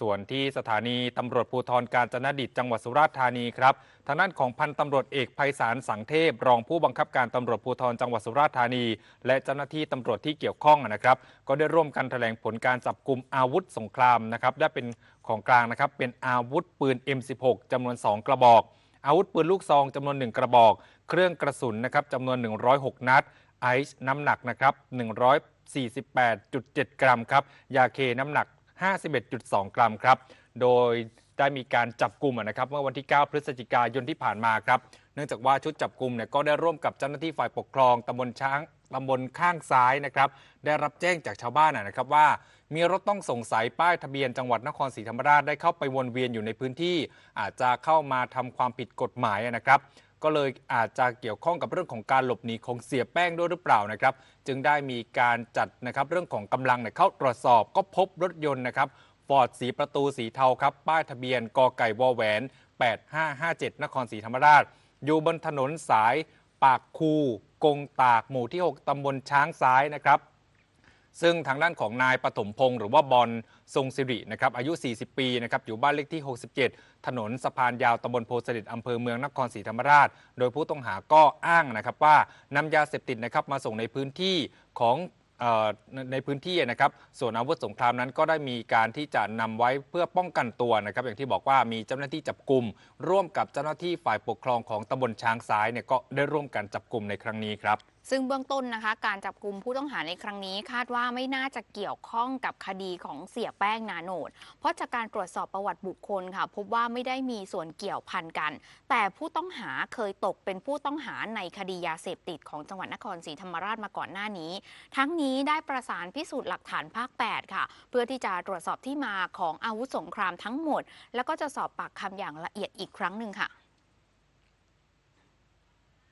ส่วนที่สถานีตำรวจภูธรกาญจนดิตจังหวัดสุราษฎร์ธานีครับทางด้านของพันตำรวจเอกไพศาลสังเทพ รองผู้บังคับการตำรวจภูธรจังหวัดสุราษฎร์ธานี และเจ้าหน้าที่ตำรวจที่เกี่ยวข้องนะครับ ก็ได้ร่วมกันแถลงผลการจับกลุ่มอาวุธสงครามนะครับได้เป็นของกลางนะครับ เป็นอาวุธปืน M16 จำนวน 2 กระบอก อาวุธปืนลูกซองจำนวน 1 กระบอก เครื่องกระสุนนะครับจำนวน 106 นัดไอซ์น้ำหนักนะครับ148.7 กรัมครับ ยาเคน้ำหนัก 51.2 กรัมครับ โดยได้มีการจับกลุ่มนะครับเมื่อวันที่ 9 พฤศจิกายนที่ผ่านมาครับ เนื่องจากว่าชุดจับกลุ่มเนี่ยก็ได้ร่วมกับเจ้าหน้าที่ฝ่ายปกครองตำบลช้างตำบลข้างซ้ายนะครับ ได้รับแจ้งจากชาวบ้านนะครับว่า มีรถต้องสงสัยป้ายทะเบียนจังหวัดนครศรีธรรมราชได้เข้าไปวนเวียนอยู่ในพื้นที่ อาจจะเข้ามาทำความผิดกฎหมายนะครับ ก็เลยอาจจะเกี่ยวข้องกับเรื่องของการหลบหนีของเสียแป้งด้วยหรือเปล่านะครับ จึงได้มีการจัดนะครับเรื่องของกำลังเข้าตรวจสอบก็พบรถยนต์นะครับฟอร์ดสีประตูสีเทาครับ ป้ายทะเบียนกไก่วอแหวน 8557 นครศรีธรรมราช อยู่บนถนนสายปากคู กงตากหมู่ที่ 6 ตำบลช้างซ้ายนะครับ ซึ่งทางด้านของนายปฐมพงศ์หรือว่าบอลทรงสิรินะครับอายุ 40 ปีนะครับอยู่บ้านเลขที่ 67 ถนนสะพานยาวตำบลโพสดิตอำเภอเมืองนครศรีธรรมราช โดยผู้ต้องหาก็อ้างนะครับว่านำยาเสพติดนะครับมาส่งในพื้นที่ของในพื้นที่นะครับ ส่วนอาวุธสงครามนั้นก็ได้มีการที่จะนำไว้เพื่อป้องกันตัวนะครับ อย่างที่บอกว่ามีเจ้าหน้าที่จับกลุ่ม ร่วมกับเจ้าหน้าที่ฝ่ายปกครองของตำบลช้างซ้ายเนี่ยก็ได้ร่วมกันจับกลุ่มในครั้งนี้ครับ ซึ่งเบื้องต้นนะคะ การจับกลุ่มผู้ต้องหาในครั้งนี้ คาดว่าไม่น่าจะเกี่ยวข้องกับคดีของเสียแป้งนาโนด เพราะจากการตรวจสอบประวัติบุคคลค่ะ พบว่าไม่ได้มีส่วนเกี่ยวพันกัน แต่ผู้ต้องหาเคยตกเป็นผู้ต้องหาในคดียาเสพติดของจังหวัดนครศรีธรรมราชมาก่อนหน้านี้ ทั้งนี้ได้ประสานพิสูจน์หลักฐานภาค 8 ค่ะ เพื่อที่จะตรวจสอบที่มาของอาวุธสงครามทั้งหมด แล้วก็จะสอบปากคำอย่างละเอียดอีกครั้งหนึ่งค่ะ